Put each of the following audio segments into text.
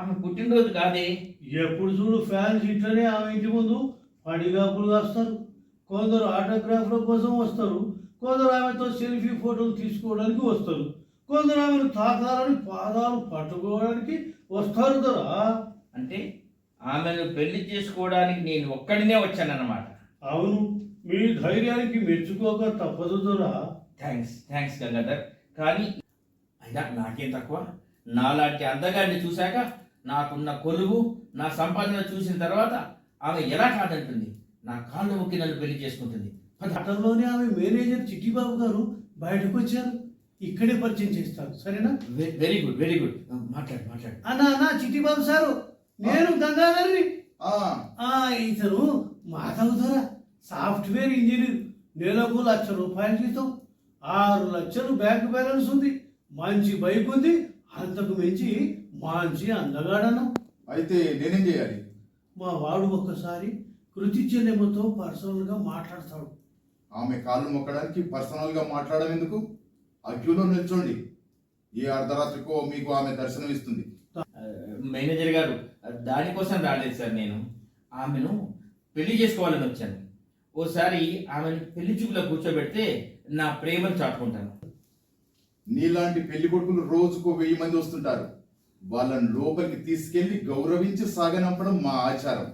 ఆమె పుట్టినరోజు కాదే? ఎప్పుడు చూడు ఫ్యాన్స్ ఇట్లనే ఆమె ఇంటి ముందు పడిగాపులు వస్తారు కొందరు ఆటోగ్రాఫ్ల కోసం వస్తారు. కొందరు ఆమెతో సెల్ఫీ ఫోటోలు తీసుకోవడానికి వస్తారు. కొందరు ఆమెను తాకాలని పాదాలు పట్టుకోవడానికి వస్తారు దొరా అంటే ఆమెను పెళ్ళి చేసుకోవడానికి నేను ఒక్కడినే వచ్చానన్నమాట. అవును మీ ధైర్యానికి మెచ్చుకోక తప్పదు దొరా థ్యాంక్స్ థ్యాంక్స్ గంగాధర్. కానీ అయినా నాకేం తక్కువ? నాలాంటి అందగాడిని చూశాక నాకున్న కొలువు నా సంపాదన చూసిన తర్వాత ఆమె ఎలా కాదంటుంది? నా కాళ్ళు మొక్కి నన్ను పెళ్ళి చేసుకుంటుంది. గతంలోనే ఆమె మేనేజర్ చిట్టిబాబు గారు బయటకు వచ్చారు ఇక్కడే పరిచయం చేస్తారు. సరేనా? వె- వెరీ గుడ్ వెరీ గుడ్. మాట్లాడు మాట్లాడు. అన్నా అన్నా చిట్టిబాబు సారు నేను గంగాధర్ని. ఆ, ఆ ఇతను మాధవ్ ధర సాఫ్ట్వేర్ ఇంజనీర్. నెలకు లక్ష రూపాయల జీతం. ఆరు లక్షలు బ్యాంక్ బ్యాలెన్స్ ఉంది. మంచి బైక్ ఉంది. అంతకు మించి మంచి అందగాడను. అయితే నేనేం చేయాలి? మా వాడు ఒక్కసారి కృతి చెల్లెమ్మతో పర్సనల్గా మాట్లాడతాడు. ఆమె కాళ్ళు మొక్కడానికి పర్సనల్గా మాట్లాడడం ఎందుకు? ఆ క్యూలో నిల్చోండి. ఏ అర్ధరాత్రికో మీకు ఆమె దర్శనం ఇస్తుంది. మేనేజర్ గారు దానికోసం రాలేదు సార్ నేను. ఆమెను పెళ్ళి చేసుకోవాలని వచ్చాను. ఓసారి ఆమెను పెళ్ళి చూపులో కూర్చోబెడితే నా ప్రేమను చాటుకుంటాను. నీలాంటి పెళ్ళి కొడుకులు రోజుకో వెయ్యి మంది వస్తుంటారు. వాళ్ళని లోపలికి తీసుకెళ్ళి గౌరవించి సాగనంపడం మా ఆచారం.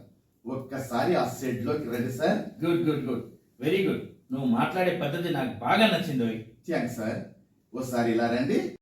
ఒక్కసారి ఆ సెట్లోకి రండి sir. Good good good very good నువ్వు మాట్లాడే పద్ధతి నాకు బాగా నచ్చింది. Thanks sir. ఓసారి ఇలా రండి.